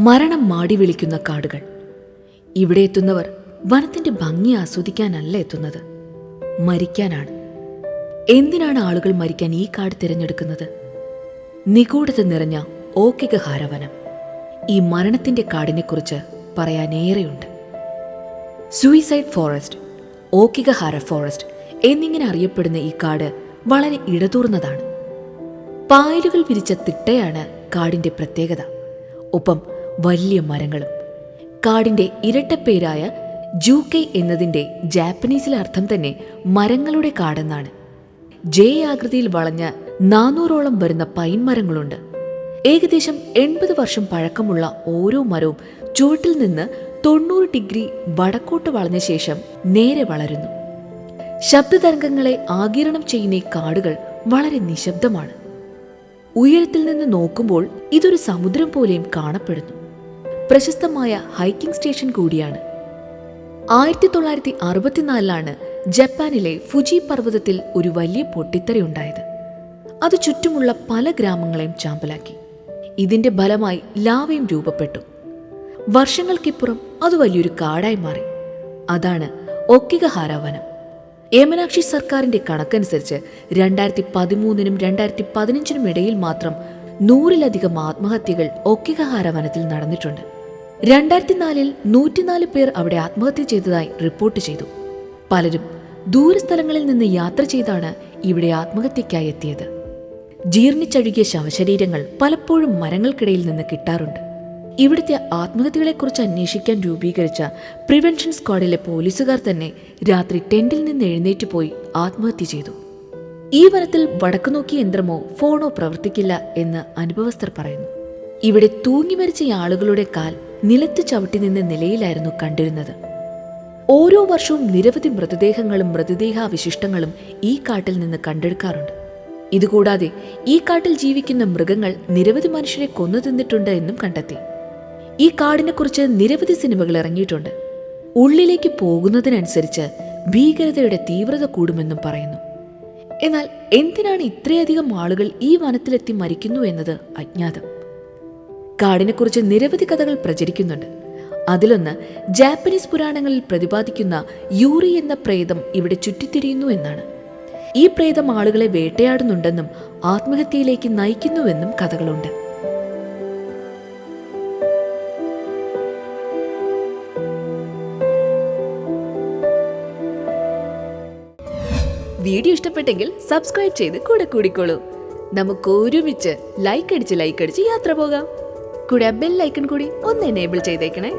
മരണം മാടി വിളിക്കുന്ന കാടുകൾ. ഇവിടെ എത്തുന്നവർ വനത്തിന്റെ ഭംഗി ആസ്വദിക്കാനല്ല എത്തുന്നത്. മരിക്കാനാണ്. എന്തിനാണ് ആളുകൾ മരിക്കാൻ ഈ കാട് തിരഞ്ഞെടുക്കുന്നത്? നിഗൂഢത നിറഞ്ഞ ഓക്കിക ഹാരവനം ഈ മരണത്തിന്റെ കാടിനെക്കുറിച്ച് പറയാനേറെയുണ്ട്. സൂയിസൈഡ് ഫോറസ്റ്റ് ഓക്കികഹാര ഫോറസ്റ്റ് എന്നിങ്ങനെ അറിയപ്പെടുന്ന ഈ കാട് വളരെ ഇടതൂർന്നതാണ്. പായലുകൾ വിരിച്ച തിട്ടയാണ് കാടിന്റെ പ്രത്യേകത. ഒപ്പം വലിയ മരങ്ങളും. കാടിന്റെ ഇരട്ടപ്പേരായ ജൂക്കൈ എന്നതിന്റെ ജാപ്പനീസിലെ അർത്ഥം തന്നെ മരങ്ങളുടെ കാടെന്നാണ്. ജേ ആകൃതിയിൽ വളഞ്ഞ നാനൂറോളം വരുന്ന പൈൻ മരങ്ങളുണ്ട്. ഏകദേശം എൺപത് വർഷം പഴക്കമുള്ള ഓരോ മരവും ചുവട്ടിൽ നിന്ന് തൊണ്ണൂറ് ഡിഗ്രി വടക്കോട്ട് വളഞ്ഞ ശേഷം നേരെ വളരുന്നു. ശബ്ദതരംഗങ്ങളെ ആകിരണം ചെയ്യുന്ന ഈ കാടുകൾ വളരെ നിശബ്ദമാണ്. ഉയരത്തിൽ നിന്ന് നോക്കുമ്പോൾ ഇതൊരു സമുദ്രം പോലെയും കാണപ്പെടുന്നു. പ്രശസ്തമായ ഹൈക്കിംഗ് സ്റ്റേഷൻ കൂടിയാണ്. ആയിരത്തി തൊള്ളായിരത്തി അറുപത്തിനാലിലാണ് ജപ്പാനിലെ ഫുജി പർവതത്തിൽ ഒരു വലിയ പൊട്ടിത്തെറിയുണ്ടായത് അത് ചുറ്റുമുള്ള പല ഗ്രാമങ്ങളെയും ചാമ്പലാക്കി. ഇതിന്റെ ഫലമായി ലാവയും രൂപപ്പെട്ടു. വർഷങ്ങൾക്കിപ്പുറം അത് വലിയൊരു കാടായി മാറി. അതാണ് ഒക്കികഹാര വനം ഏമനാക്ഷി സർക്കാരിന്റെ കണക്കനുസരിച്ച് രണ്ടായിരത്തി പതിമൂന്നിനും രണ്ടായിരത്തി പതിനഞ്ചിനും ഇടയിൽ മാത്രം നൂറിലധികം ആത്മഹത്യകൾ ഒക്കികഹാര വനത്തിൽ നടന്നിട്ടുണ്ട്. രണ്ടായിരത്തി നാലിൽ നൂറ്റിനാല് പേർ അവിടെ ആത്മഹത്യ ചെയ്തതായി റിപ്പോർട്ട് ചെയ്തു. പലരും ദൂരസ്ഥലങ്ങളിൽ നിന്ന് യാത്ര ചെയ്താണ് ഇവിടെ ആത്മഹത്യക്കായി എത്തിയത്. ജീർണിച്ചഴുകിയ ശവശരീരങ്ങൾ പലപ്പോഴും മരങ്ങൾക്കിടയിൽ നിന്ന് കിട്ടാറുണ്ട്. ഇവിടുത്തെ ആത്മഹത്യകളെക്കുറിച്ച് അന്വേഷിക്കാൻ രൂപീകരിച്ച പ്രിവെൻഷൻ സ്ക്വാഡിലെ പോലീസുകാർ തന്നെ രാത്രി ടെന്റിൽ നിന്ന് എഴുന്നേറ്റ് പോയി ആത്മഹത്യ ചെയ്തു. ഈ വനത്തിൽ വടക്കുനോക്കിയ യന്ത്രമോ ഫോണോ പ്രവർത്തിക്കില്ല എന്ന് അനുഭവസ്ഥർ പറയുന്നു. ഇവിടെ തൂങ്ങി മരിച്ച ആളുകളുടെ കാൽ നിലത്ത് ചവിട്ടി നിന്ന നിലയിലായിരുന്നു കണ്ടിരുന്നത്. ഓരോ വർഷവും നിരവധി മൃതദേഹങ്ങളും മൃതദേഹാവശിഷ്ടങ്ങളും ഈ കാട്ടിൽ നിന്ന് കണ്ടെടുക്കാറുണ്ട്. ഇതുകൂടാതെ ഈ കാട്ടിൽ ജീവിക്കുന്ന മൃഗങ്ങൾ നിരവധി മനുഷ്യരെ കൊന്നു തിന്നിട്ടുണ്ട് എന്നും കണ്ടെത്തി. ഈ കാടിനെക്കുറിച്ച് നിരവധി സിനിമകൾ ഇറങ്ങിയിട്ടുണ്ട്. ഉള്ളിലേക്ക് പോകുന്നതിനനുസരിച്ച് ഭീകരതയുടെ തീവ്രത കൂടുമെന്നും പറയുന്നു. എന്നാൽ എന്തിനാണ് ഇത്രയധികം ആളുകൾ ഈ വനത്തിലെത്തി മരിക്കുന്നു എന്നത് അജ്ഞാതം. കാടിനെക്കുറിച്ച് നിരവധി കഥകൾ പ്രചരിക്കുന്നുണ്ട്. അതിലൊന്ന് ജാപ്പനീസ് പുരാണങ്ങളിൽ പ്രതിപാദിക്കുന്ന യൂറി എന്ന പ്രേതം ഇവിടെ ചുറ്റിത്തിരിയുന്നു എന്നാണ്. ഈ പ്രേതം ആളുകളെ വേട്ടയാടുന്നുണ്ടെന്നും ആത്മഹത്യയിലേക്ക് നയിക്കുന്നുവെന്നും കഥകളുണ്ട്. വീഡിയോ ഇഷ്ടപ്പെട്ടെങ്കിൽ സബ്സ്ക്രൈബ് ചെയ്ത് കൂടെ കൂടിക്കോളൂ. നമുക്ക് ഒരുമിച്ച് ലൈക്ക് അടിച്ച് ലൈക്ക് അടിച്ച് യാത്ര പോകാം. കൂടെ ബെൽ ഐക്കൺ കൂടി ഒന്ന് എനേബിൾ ചെയ്തേക്കണേ.